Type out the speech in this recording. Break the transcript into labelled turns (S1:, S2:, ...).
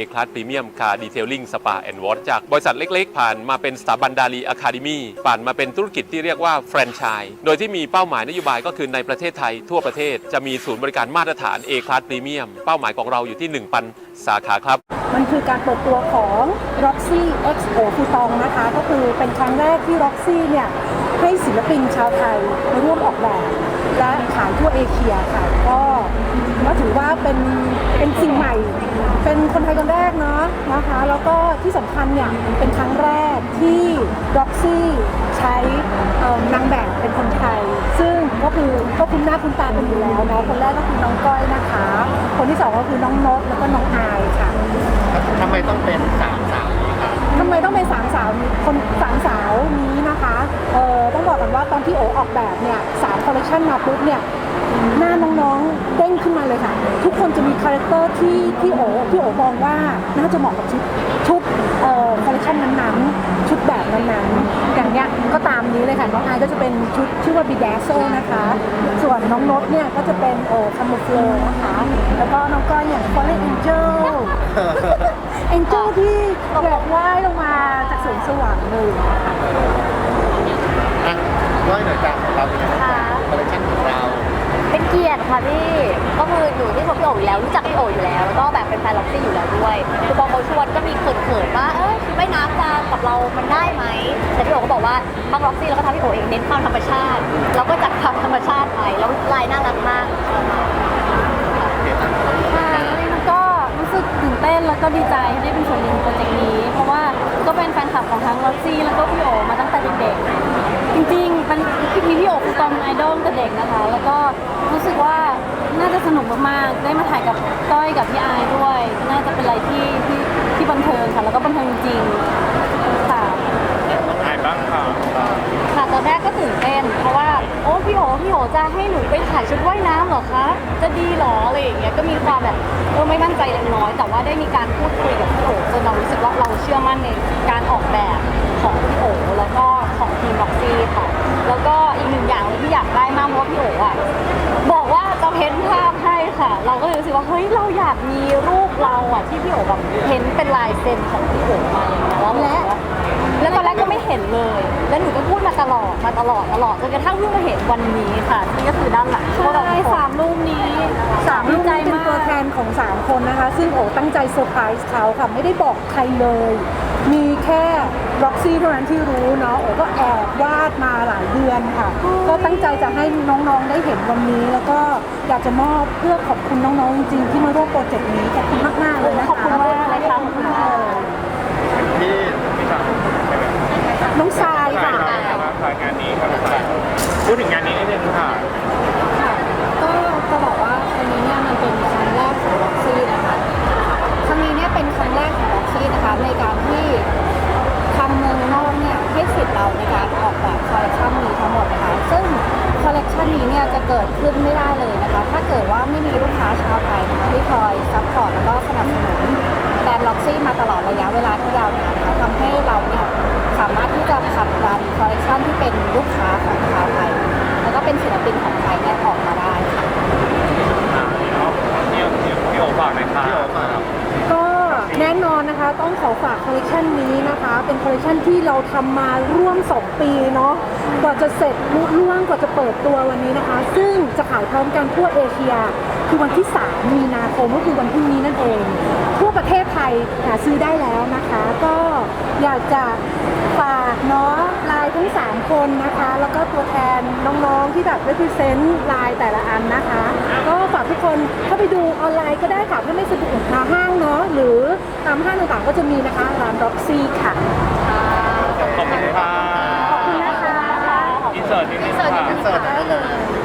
S1: A Class Premium Car Detailing Spa and Wash จากบริษัทเล็กๆ ผ่านมาเป็นสถาบันดาลีอะคาเดมีผ่านมาเป็นธุรกิจที่เรียกว่าแฟรนไชส์โดยที่มีเป้าหมายนโยบายก็คือในประเทศไทยทั่วประเทศจะมีศูนย์บริการมาตรฐาน A Class Premium เป้าหมายของเราอยู่ที่ 1,000 สาขาครับ
S2: มันคือการเปิดตัวของ Roxy X O ฟูตองนะคะ ก็คือเป็นครั้งแรกที่ Roxy เนี่ยให้ศิลปินชาวไทยมาร่วมออกแบบและขายทั่วเอเชียค่ะก็ถือว่าเป็น สิ่งใหม่ เป็นคนไทยคนแรกเนาะนะคะ แล้วก็ที่สำคัญเนี่ยเป็นครั้งแรกที่ Roxy ใช้เอ่อนางแบบเป็นคนไทย ซึ่งก็คือก็คุ้นหน้าคุ้นตากันอยู่แล้วเนาะคนแรกก็คือน้องก้อยนะคะ คนที่สองก็คือน้องนกแล้วก็น้องอายค่ะ
S3: ทำไมต้องเป็นสามสาวนี้ครับ
S2: ทำไมต้องเป็นสามสาวนี้คนสามสาวนี้นะคะเอ่อต้องบอกกันว่าตอนที่โอออกแบบเนี่ยสามคอลเลคชันมาปุ๊บเนี่ย หน้าน้องๆเด้งขึ้นมาเลยค่ะ ทุกคนจะมีคาแรคเตอร์ที่ที่โอที่โอมองว่าน่าจะเหมาะกับชุดชุดเอ่อคอลเลคชันนั้นๆ ชุดแบบนั้นๆอย่างเนี้ยก็ตามนี้เลยค่ะ น้องไอายก็จะเป็นชุดชื่อว่าบีแดโซนะคะ ส่วนน้องนดเนี่ยก็จะเป็นเอ่อคัมโมเฟลนะคะ แล้วก็น้องก้อยอย่างฟอลเลนเอ็นเจลเอ็นเจลที่แบบว่ายลงมาจากสวนสว่างเลยนะคะ
S3: อะร้อยหน่อยจ้าของเราเป็นยังไงบ้างคอลเลคชันของเรา
S4: เป็นเกียรติค่ะพี่ก็คืออยู่ที่ชมพี่โออยู่แล้วรู้จักพี่โออยู่แล้วแล้วก็แบบเป็นแฟนล็อกซี่อยู่แล้วด้วยคือพอเขาชวนก็มีเขินๆว่าเอ้ยชุดว่ายน้ำจะกับเรามันได้ไหมแต่พี่โอก็บอกว่าบางล็อกซี่เราก็ทำพี่โอเองเน้นความธรรมชาติ เราก็จัดความธรรมชาติไปแล้วลายน่ารักมาก
S5: ค่ะก็รู้สึกตื่นเต้นแล้วก็ดีใจที่ได้เป็นส่วนหนึ่งของโปรเจกต์นี้ เพราะว่าก็เป็นแฟนคลับของทั้งล็อกซี่แล้วก็พี่โอมาตั้งแต่เด็กๆจริงๆเป็นพี่พี่โอคือตอนเป็นไอดอลตั้งแต่เด็กนะคะ แล้วก็ รู้สึกว่าน่าจะสนุกมากๆ ได้มาถ่ายกับก้อยกับพี่อายด้วย น่าจะเป็นอะไรที่ที่ที่บันเทิงค่ะ แล้วก็บันเทิงจริงๆค่ะ
S3: ถ่ายบ้างค่ะ
S4: ค่ะตอนแรกก็ตื่นเต้น เพราะว่าโอ้พี่โอพี่โอจะให้หนูไปถ่ายชุดว่ายน้ำเหรอคะ จะดีเหรออะไรอย่างเงี้ยก็มีความแบบเออไม่มั่นใจเล็กน้อย แต่ว่าได้มีการพูดคุยกับพี่โอจนเรารู้สึกว่าเราเชื่อมั่นในการออกแบบของพี่โอแล้วก็ของทีมบ็อกซี่ค่ะ แล้วก็อีกหนึ่งอย่างเลยที่อยากได้มากเพราะว่าพี่โออะบอกว่าจะเพ้นภาพให้ค่ะ เราก็เลยรู้สึกว่าเฮ้ยเราอยากมีรูปเราอะที่พี่โอแบบเพ้นเป็นลายเซ็นของพี่โอมาอย่างเงี้ยแล้วและแล้วตอนแรกก็ไม่เห็นเลย แล้วหนูก็พูดมาตลอดมาตลอดตลอดจนกระทั่งเพิ่งมาเห็นวันนี้ค่ะนี่ก็คือด้านหลังพวกเรา
S5: ใช่
S4: ทุกคน
S5: สามรูปนี้
S2: สามลูกนี้เป็นตัวแทนของ 3 คนนะคะ ซึ่งโอตั้งใจเซอร์ไพรส์เขาค่ะ ไม่ได้บอกใครเลย มีแค่ร็อกซี่เท่านั้นที่รู้เนาะโอก็แอบวาดมาหลายเดือนค่ะ ก็ตั้งใจจะให้น้องๆได้เห็นวันนี้ แล้วก็อยากจะมอบเพื่อขอบคุณน้องๆจริงๆที่มาร่วมโปรเจกต์นี้ขอบคุณมากๆเลยนะคะ
S4: ขอบคุณมาก
S5: ที่คอยซัพพอร์ตแล้วก็สนับสนุนแบรนด์ล็อกซี่มาตลอดระยะเวลาที่ยาวนานนะคะทำให้เราเนี่ยสามารถที่จะผลักดันคอลเลคชันที่เป็นลูกค้าของชาวไทย แล้วก็เป็นศิลปินของไทยเนี่ยออกมาได้ค่ะ
S3: พี่โอฝากหน่อยค่ะพี่โอฝาก
S2: ก็แน่นอนนะคะ ต้องขอฝากคอลเลคชันนี้นะคะ เป็นคอลเลคชันที่เราทำมาร่วม 2 ปีเนาะกว่าจะเสร็จลุล่วงกว่าจะเปิดตัววันนี้นะคะ ซึ่งจะขายพร้อมกันทั่วเอเชีย คือวันที่ 3 มีนาคมก็คือวันพรุ่งนี้นั่นเอง ทั่วประเทศไทยหาซื้อได้แล้วนะคะ ก็อยากจะฝากเนาะลายทั้ง 3 คนนะคะ แล้วก็ตัวแทนน้องๆที่แบบ represent ลายแต่ละอันนะคะ ก็ฝากทุกคนเข้าไปดูออนไลน์ก็ได้ค่ะถ้าไม่สะดวกมาห้างเนาะหรือตามห้างต่างๆก็จะมีนะคะร้าน Roxy ค่ะ
S3: ขอบคุณค่ะ
S2: ขอบคุณนะคะ
S3: อินเสิร์ตนิดนึงค่ะ
S2: ได้เลย